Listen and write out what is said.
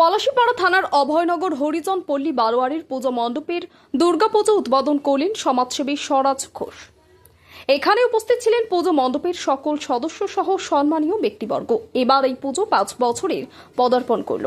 পলাশীপাড়া থানার অভয়নগর হরিজন পল্লী বারোয়ারির পুজো মণ্ডপের দুর্গাপুজো উদ্বোধন করলেন সমাজসেবী স্বরাজ ঘোষ। এখানে উপস্থিত ছিলেন পুজো মণ্ডপের সকল সদস্য সহ সম্মানীয় ব্যক্তিবর্গ। এবার এই পুজো পাঁচ বছরের পদার্পণ করল।